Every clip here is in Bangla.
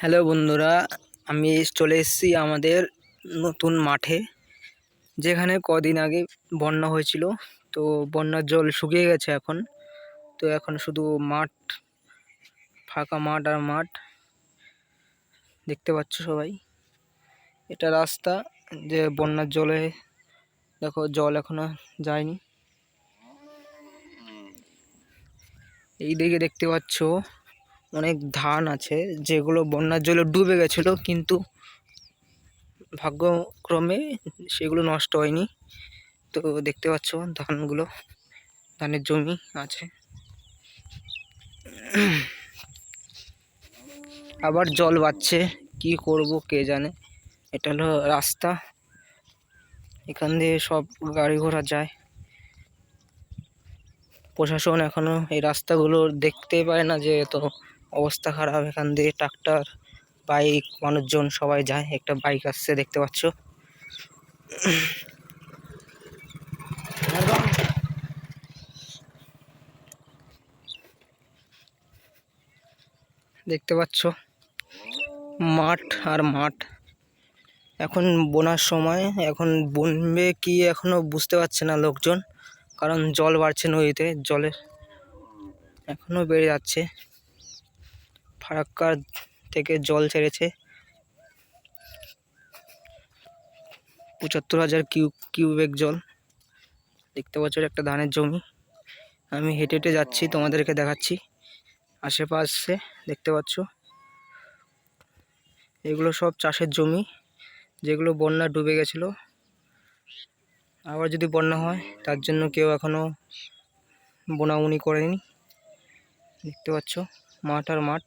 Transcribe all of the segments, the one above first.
হ্যালো বন্ধুরা, আমি চলে এসেছি আমাদের নতুন মাঠে, যেখানে কদিন আগে বন্যা হয়েছিল। তো বন্যার জল শুকিয়ে গেছে এখন। তো এখন শুধু মাঠ, ফাঁকা মাঠ আর মাঠ। দেখতে পাচ্ছ সবাই। এটা রাস্তা যে বন্যার জলে, দেখো জল এখনও যায়নি। এই দিকে দেখতে পাচ্ছ অনেক ধান আছে, যেগুলো বন্যার জলে ডুবে গেছিল, কিন্তু ভাগ্যক্রমে সেগুলো নষ্ট হয়নি। তো দেখতে পাচ্ছ ধানগুলো, ধানের জমি আছে। আবার জল বাড়ছে, কি করব কে জানে? এটা হলো রাস্তা। এখান দিয়ে সব গাড়ি ঘোড়া যায়। প্রশাসন এখনও এই রাস্তাগুলো দেখতেই পায় না যে তো অবস্থা খারাপ, এখান দিয়ে ট্রাক্টর, বাইক, মানুষজন সবাই যায়, একটা বাইক আসছে, দেখতে পাচ্ছ। দেখতে পাচ্ছ, মাঠ আর মাঠ। এখন বোনার সময়, এখন বনবে কি এখনও বুঝতে পারছে না লোকজন, কারণ জল বাড়ছে নদীতে, জলের এখনও বেড়ে যাচ্ছে। ফারাক্কার থেকে জল ছেড়েছে। পঁচাত্তর হাজার কিউ, কিউবেক জল। দেখতে পাচ্ছ একটা ধানের জমি। আমি হেঁটে হেঁটে যাচ্ছি, তোমাদেরকে দেখাচ্ছি। আশেপাশে দেখতে পাচ্ছ। এগুলো সব চাষের জমি, যেগুলো বন্যা ডুবে গেছিল। আবার যদি বন্যা হয়, তার জন্য কেউ এখনও বোনাবুনি করেনি। দেখতে পাচ্ছ, মাঠ আর মাঠ।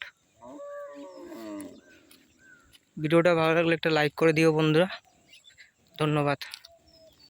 ভিডিওটা ভালো লাগলে একটা লাইক করে দিও বন্ধুরা। ধন্যবাদ।